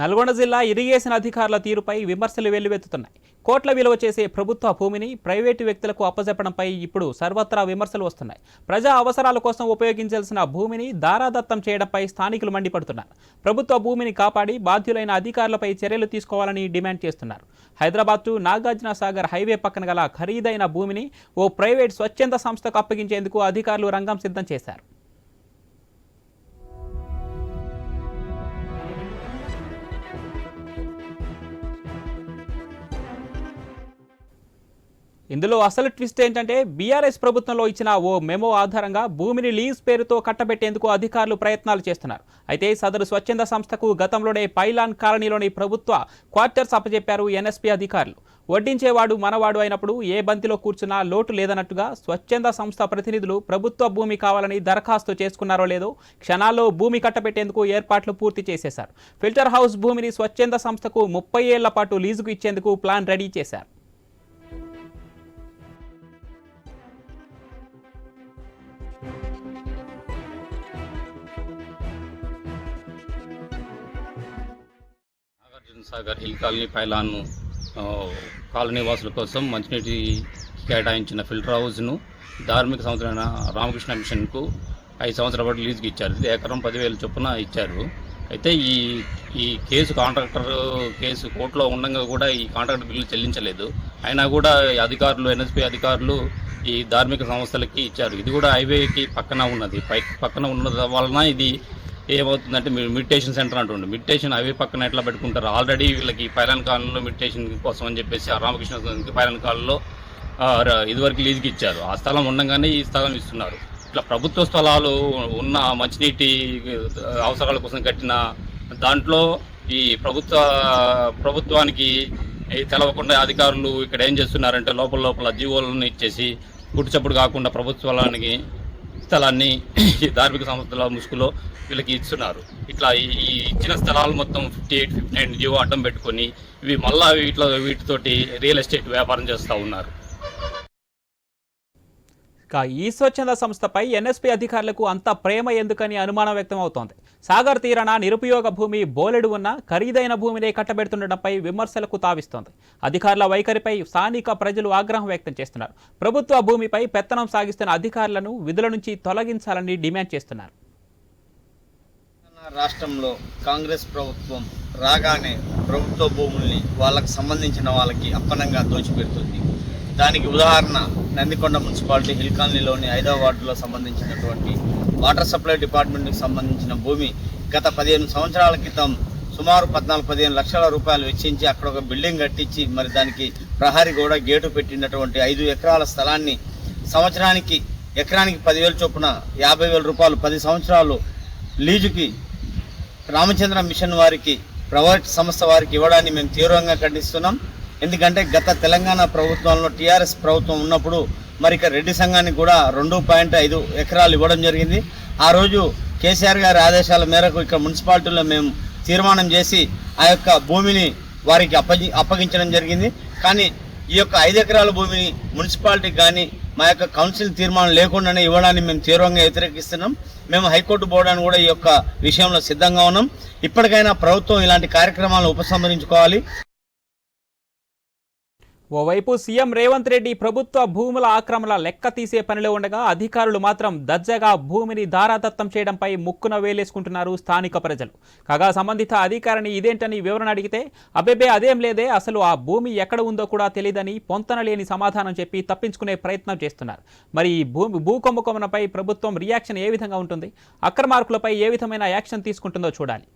నల్గొండ జిల్లా ఇరిగేషన్ అధికారుల తీరుపై విమర్శలు వెల్లువెత్తుతున్నాయి. కోట్ల విలువ చేసే ప్రభుత్వ భూమిని ప్రైవేటు వ్యక్తులకు అప్పజెప్పడంపై ఇప్పుడు సర్వత్రా విమర్శలు వస్తున్నాయి. ప్రజా అవసరాల కోసం ఉపయోగించాల్సిన భూమిని దారాదత్తం చేయడంపై స్థానికులు మండిపడుతున్నారు. ప్రభుత్వ భూమిని కాపాడి బాధ్యులైన అధికారులపై చర్యలు తీసుకోవాలని డిమాండ్ చేస్తున్నారు. హైదరాబాద్ టు నాగార్జున సాగర్ హైవే పక్కన గల ఖరీదైన భూమిని ఓ ప్రైవేట్ స్వచ్ఛంద సంస్థకు అప్పగించేందుకు అధికారులు రంగం సిద్ధం చేశారు. ఇందులో అసలు ట్విస్ట్ ఏంటంటే బీఆర్ఎస్ ప్రభుత్వంలో ఇచ్చిన ఓ మెమో ఆధారంగా భూమిని లీజ్ పేరుతో కట్టబెట్టేందుకు అధికారులు ప్రయత్నాలు చేస్తున్నారు. అయితే సదరు స్వచ్ఛంద సంస్థకు గతంలోనే పైలాన్ కాలనీలోని ప్రభుత్వ క్వార్టర్స్ అప్పజెప్పారు ఎన్ఎస్పీ అధికారులు. వడ్డించేవాడు మనవాడు అయినప్పుడు ఏ బంతిలో కూర్చున్నా లోటు లేదన్నట్టుగా స్వచ్ఛంద సంస్థ ప్రతినిధులు ప్రభుత్వ భూమి కావాలని దరఖాస్తు చేసుకున్నారో లేదో క్షణాల్లో భూమి కట్టబెట్టేందుకు ఏర్పాట్లు పూర్తి చేసేశారు. ఫిల్టర్ హౌస్ భూమిని స్వచ్ఛంద సంస్థకు ముప్పై ఏళ్ళ పాటు లీజుకు ఇచ్చేందుకు ప్లాన్ రెడీ చేశారు. Nagarjuna Sagar hill colony pylon colony వాసుల కోసం మంచినీటి కేటాయించిన ఫిల్టర్ హౌస్ను ధార్మిక సంవత్సరమైన రామకృష్ణ మిషన్కు ఐదు సంవత్సరాల పాటు లీజుకి ఇచ్చారు. ఇది ఎకరం పదివేల చొప్పున ఇచ్చారు. అయితే ఈ ఈ కేసు కాంట్రాక్టర్ కేసు కోర్టులో ఉండగా కూడా ఈ కాంట్రాక్టర్ బిల్లు చెల్లించలేదు. అయినా కూడా అధికారులు ఎన్ఎస్పి అధికారులు ఈ ధార్మిక సంస్థలకి ఇచ్చారు. ఇది కూడా హైవేకి పక్కన ఉన్నది. పై పక్కన ఉన్న వలన ఇది ఏమవుతుందంటే మీరు మెడిటేషన్ సెంటర్ అంటుండే. మెడిటేషన్ హైవే పక్కన ఎట్లా పెట్టుకుంటారు? ఆల్రెడీ వీళ్ళకి పైలాన్ కాలంలో మెడిటేషన్ కోసం అని చెప్పేసి ఆ రామకృష్ణ పైలాన్ పైరాన్ కాలంలో ఇదివరకు లీజుకి ఇచ్చారు. ఆ స్థలం ఉండగానే ఈ స్థలం ఇస్తున్నారు. ఇట్లా ప్రభుత్వ స్థలాలు ఉన్న మంచినీటి అవసరాల కోసం కట్టిన దాంట్లో ఈ ప్రభుత్వ ప్రభుత్వానికి తెలవకుండా అధికారులు ఇక్కడ ఏం చేస్తున్నారంటే లోపల లోపల జీవోలను ఇచ్చేసి గుడిచప్పుడు కాకుండా ప్రభుత్వానికి స్థలాన్ని ఈ ధార్మిక సంస్థల ముసుగులో వీళ్ళకి ఇస్తున్నారు. ఇట్లా ఈ ఈ ఇచ్చిన స్థలాలు మొత్తం fifty eight fifty nine GO అడ్డం పెట్టుకొని ఇవి మళ్ళా వీటిలో వీటితోటి రియల్ ఎస్టేట్ వ్యాపారం చేస్తూ ఉన్నారు. ఇక ఈ స్వచ్ఛంద సంస్థపై ఎన్ఎస్పీ అధికారులకు అంత ప్రేమ ఎందుకని అనుమానం వ్యక్తం అవుతోంది సాగర్ తీరన నిరుపయోగ భూమి బోలెడు ఉన్న ఖరీదైన భూమినే కట్టబెడుతుండటంపై విమర్శలకు తావిస్తోంది. అధికారుల వైఖరిపై స్థానిక ప్రజలు ఆగ్రహం వ్యక్తం చేస్తున్నారు. ప్రభుత్వ భూమిపై పెత్తనం సాగిస్తున్న అధికారులను విధుల నుంచి తొలగించాలని డిమాండ్ చేస్తున్నారు. రాష్ట్రంలో కాంగ్రెస్ ప్రభుత్వం రాగానే ప్రభుత్వ భూముల్ని వాళ్ళకు సంబంధించిన వాళ్ళకి అప్పనంగా దోచిపెడుతుంది. దానికి ఉదాహరణ నందికొండ మున్సిపాలిటీ హిల్ కాలనీలోని ఐదవ వార్డులో సంబంధించినటువంటి వాటర్ సప్లై డిపార్ట్మెంట్కి సంబంధించిన భూమి గత పదిహేను సంవత్సరాల క్రితం సుమారు పద్నాలుగు పదిహేను లక్షల రూపాయలు వెచ్చించి అక్కడ ఒక బిల్డింగ్ కట్టించి మరి దానికి ప్రహరీ గోడ గేటు పెట్టినటువంటి ఐదు ఎకరాల స్థలాన్ని సంవత్సరానికి ఎకరానికి పదివేలు చొప్పున యాభై వేల రూపాయలు పది సంవత్సరాలు లీజుకి రామచంద్ర మిషన్ వారికి ప్రైవేట్ సంస్థ వారికి ఇవ్వడాన్ని మేము తీవ్రంగా ఖండిస్తున్నాం. ఎందుకంటే గత తెలంగాణ ప్రభుత్వంలో టీఆర్ఎస్ ప్రభుత్వం ఉన్నప్పుడు మరి ఇక రెడ్డి సంఘానికి కూడా రెండు పాయింట్ ఐదు ఎకరాలు ఇవ్వడం జరిగింది. ఆ రోజు కేసీఆర్ గారి ఆదేశాల మేరకు ఇక్కడ మున్సిపాలిటీలో మేము తీర్మానం చేసి ఆ యొక్క భూమిని వారికి అప్పగి అప్పగించడం జరిగింది. కానీ ఈ యొక్క ఐదు ఎకరాల భూమిని మున్సిపాలిటీకి కానీ మా యొక్క కౌన్సిల్ తీర్మానం లేకుండానే ఇవ్వడాన్ని మేము తీవ్రంగా వ్యతిరేకిస్తున్నాం. మేము హైకోర్టు పోవడానికి కూడా ఈ యొక్క విషయంలో సిద్ధంగా ఉన్నాం. ఇప్పటికైనా ప్రభుత్వం ఇలాంటి కార్యక్రమాలను ఉపసంహరించుకోవాలి. ఓవైపు సీఎం రేవంత్ రెడ్డి ప్రభుత్వ భూముల ఆక్రమణ లెక్క తీసే పనిలో ఉండగా అధికారులు మాత్రం దర్జాగా భూమిని దారాదత్తం చేయడంపై ముక్కున వేలేసుకుంటున్నారు స్థానిక ప్రజలు. కాగా సంబంధిత అధికారిని ఇదేంటని వివరణ అడిగితే అబెబే అదేం లేదే అసలు ఆ భూమి ఎక్కడ ఉందో కూడా తెలియదని పొంతన లేని సమాధానం చెప్పి తప్పించుకునే ప్రయత్నం చేస్తున్నారు. మరి ఈ భూమి భూకుంభకోణంపై ప్రభుత్వం రియాక్షన్ ఏ విధంగా ఉంటుంది? అక్రమార్కులపై ఏ విధమైన యాక్షన్ తీసుకుంటుందో చూడాలి.